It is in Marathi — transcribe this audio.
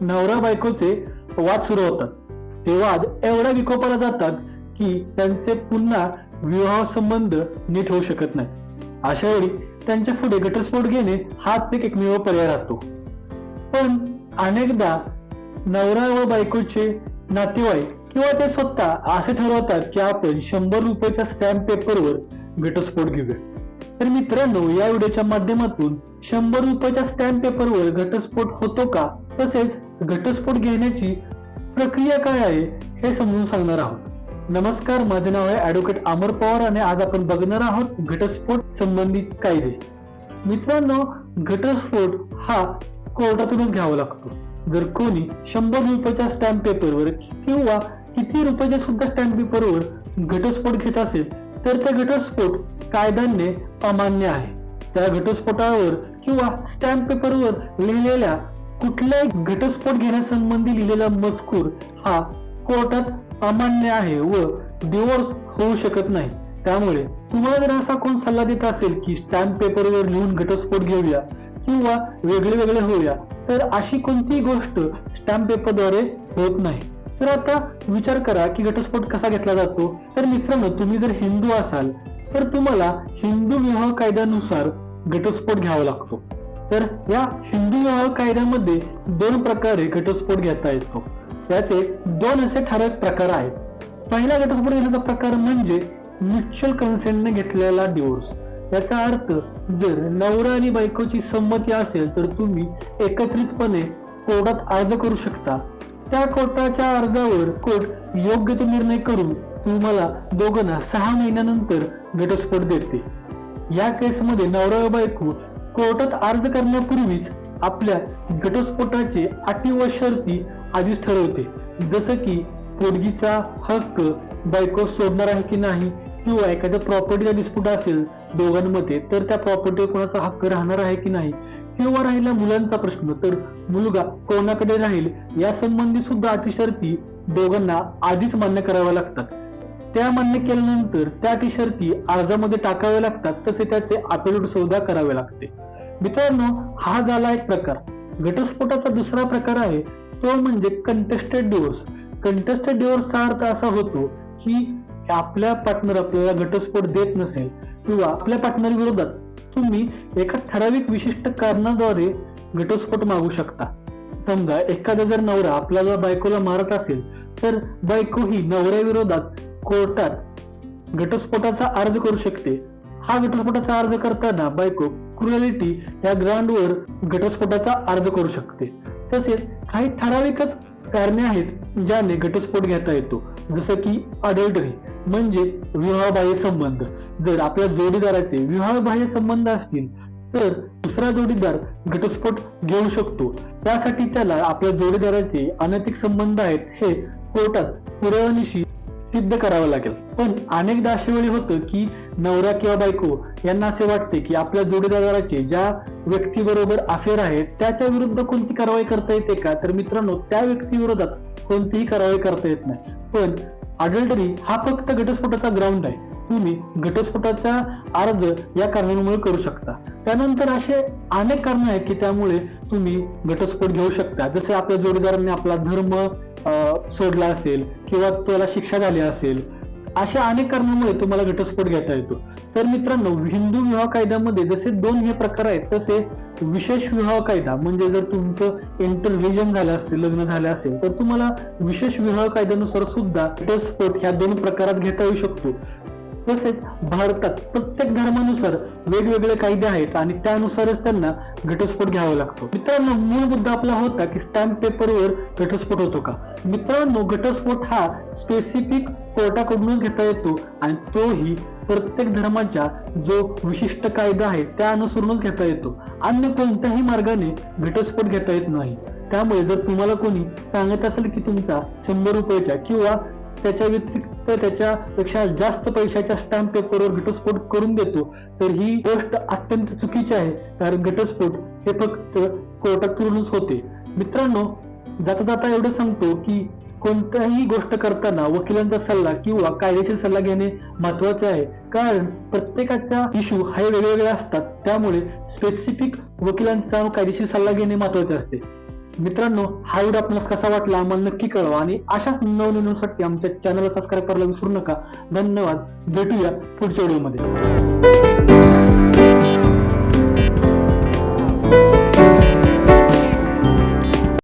नवरा बायकोचे वाद सुरू होतात. ते वाद एवढ्या विकोपाला जातात की त्यांचे पुन्हा विवाह संबंध नीट होऊ शकत नाही. अशा वेळी त्यांच्या पुढे घटस्फोट घेणे हाच एक एकमेव पर्याय राहतो. पण अनेकदा नवरा व बायकोचे नातेवाईक किंवा ते स्वतः असे ठरवतात की आपण शंभर रुपयाच्या स्टॅम्प पेपरवर घटस्फोट घेऊया. तर मित्रांनो या व्हिडिओच्या माध्यमातून शंभर रुपयाच्या स्टॅम्प पेपरवर घटस्फोट होतो का? तसेच घटस्फोट घेण्याची प्रक्रिया काय आहे हे समजून सांगणार आहोत. नमस्कार माझे नाव आहे ऍडव्होकेट अमर पवार आणि आज आपण बघणार आहोत घटस्फोट संबंधित कायदे. मित्रांनो घटस्फोट हा कोर्टातूनच घ्यावा लागतो. जर कोणी शंभर रुपयाच्या स्टॅम्प पेपरवर किंवा किती रुपयाच्या सुद्धा स्टॅम्प पेपरवर घटस्फोट घेत असेल तर त्या घटस्फोट कायद्याने अमान्य आहे. त्या घटस्फोटावर किंवा स्टॅम्प पेपरवर लिहिलेल्या कुठल्याही घटस्फोट घेण्यासंबंधी लिहिलेला मजकूर हा कोर्टात अमान्य आहे व डिवोर्स होऊ शकत नाही. त्यामुळे तुम्हाला जर असा कोण सल्ला देत असेल की स्टॅम्प पेपरवर लिहून घटस्फोट घेऊया किंवा वेगळे वेगळे होऊया तर अशी कोणतीही गोष्ट स्टॅम्प पेपरद्वारे होत नाही. तर आता विचार करा की घटस्फोट कसा घेतला जातो. तर मित्रांनो तुम्ही जर हिंदू असाल तर तुम्हाला हिंदू विवाह कायद्यानुसार घटस्फोट घ्यावा लागतो. तर या हिंदू विवाह कायद्यामध्ये दोन प्रकारे घटस्फोट घेता येतो. त्याचे दोन असे ठराविक प्रकार आहेत. पहिला घटस्फोट घेण्याचा प्रकार म्हणजे म्युच्युअल कन्सेंटने घेतलेला डिवोर्स याचा अर्थ जर नवरा आणि बायकोची संमती असेल तर तुम्ही एकत्रितपणे कोर्टात अर्ज करू शकता. त्या कोर्टाच्या अर्जावर कोर्ट योग्य तो निर्णय करून तुम्हाला दोघांना सहा महिन्यानंतर घटस्फोट देते. या केसमध्ये नवरा बायको कोर्टात अर्ज करण्यापूर्वीच आपल्या घटस्फोटाचे अटी व शर्ती आधीच ठरवते. जसं की पोरगीचा हक्क बायको सोडणार आहे की नाही किंवा एखाद्या प्रॉपर्टीचा डिस्प्यूट असेल दोघांमध्ये तर त्या प्रॉपर्टीवर कोणाचा हक्क राहणार आहे की नाही किंवा राहिला मुलांचा प्रश्न तर मुलगा कोणाकडे राहील या संबंधी सुद्धा अटी शर्ती दोघांना आधीच मान्य कराव्या लागतात. त्या मान्य केल्यानंतर त्या टी शर्ती अर्जामध्ये टाकाव्या लागतात तसे त्याचे अपलोड सुद्धा करावे लागते. मित्रांनो हा झाला एक प्रकार. घटस्फोटाचा दुसरा प्रकार आहे तो म्हणजे कंटेस्टेड डिवोर्स कंटेस्टेड डिवोर्सचा अर्थ असा होतो की आपल्या पार्टनर आपल्याला घटस्फोट देत नसेल किंवा आपल्या पार्टनर विरोधात तुम्ही एका ठराविक विशिष्ट कारणाद्वारे घटस्फोट मागू शकता. समजा एखादा जर नवरा आपल्याला बायकोला मारत असेल तर बायको ही नवऱ्याविरोधात कोर्टात घटस्फोटाचा अर्ज करू शकते. हा घटस्फोटाचा अर्ज करताना बायको क्रुएलिटी या ग्राउंडवर घटस्फोटाचा अर्ज करू शकते. तसेच काही ठराविकच कारणे आहेत ज्याने घटस्फोट घेता येतो. जसं की अडल्टरी म्हणजे विवाहबाह्य संबंध. जर आपल्या जोडीदाराचे विवाहबाह्य संबंध असतील तर दुसरा जोडीदार घटस्फोट घेऊ शकतो. त्यासाठी त्याला आपल्या जोडीदाराचे अनैतिक संबंध आहेत हे कोर्टात पुराव्यानिशी सिद्ध करावं लागेल. पण अनेकदा अशा वेळी होतं की नवरा किंवा बायको यांना असे वाटते की आपल्या जोडीदाराचे ज्या व्यक्तीबरोबर अफेअर आहे त्याच्या विरुद्ध कोणती कारवाई करता येते का? तर मित्रांनो त्या व्यक्तीविरोधात कोणतीही कारवाई करता येत नाही. पण अडल्टरी हा फक्त घटस्फोटाचा ग्राउंड आहे. तुम्ही घटस्फोटाचा अर्ज या कारणांमुळे करू शकता. त्यानंतर असे अनेक कारण आहेत की त्यामुळे तुम्ही घटस्फोट घेऊ शकता. जसे आपल्या जोडीदारांनी आपला धर्म सोडला असेल किंवा त्याला शिक्षा झाली असेल अशा अनेक कारणामुळे तुम्हाला घटस्फोट घेता येतो. तर मित्रांनो हिंदू विवाह कायद्यामध्ये जसे दोन हे प्रकार आहेत तसे विशेष विवाह कायदा म्हणजे जर तुमचं इंटर रिलिजन झालं असेल लग्न झालं असेल तर तुम्हाला विशेष विवाह कायद्यानुसार सुद्धा घटस्फोट ह्या दोन प्रकारात घेता येऊ शकतो. तसेच भारतात प्रत्येक धर्मानुसार वेगवेगळे कायदे आहेत आणि त्यानुसारच त्यांना घटस्फोट घ्यावा लागतो. मित्रांनो मूळ मुद्दा आपला होता की स्टॅम्प पेपरवर घटस्फोट होतो का? मित्रांनो घटस्फोट हा स्पेसिफिक कोर्टाकडूनच घेता येतो आणि तोही प्रत्येक धर्माच्या जो विशिष्ट कायदा आहे त्या अनुसरूनच घेता येतो. अन्य कोणत्याही मार्गाने घटस्फोट घेता येत नाही. त्यामुळे जर तुम्हाला कोणी सांगत असेल की तुमचा शंभर रुपयाच्या किंवा त्याच्या व्यतिरिक्त त्याच्यापेक्षा जास्त पैशाच्या स्टॅम्प पेपरवर घटस्फोट करून देतो. तर ही गोष्ट अत्यंत चुकीची आहे. कारण घटस्फोट हे फक्त कोर्टातूनच होते. मित्रांनो जाता जाता एवढं सांगतो की कोणत्याही गोष्ट करताना वकिलांचा सल्ला किंवा कायदेशीर सल्ला घेणे महत्त्वाचे आहे. कारण प्रत्येकाचा इश्यू हे वेगवेगळे असतात. त्यामुळे स्पेसिफिक वकिलांचा कायदेशीर सल्ला घेणे महत्त्वाचे असते. मित्रांनो हा व्हिडिओ आपल्याला कसा वाटला आम्हाला नक्की कळवा आणि अशाच नवनवीनसाठी आमच्या चॅनलला सबस्क्राईब करायला विसरू नका. धन्यवाद. भेटूया पुढच्या व्हिडिओमध्ये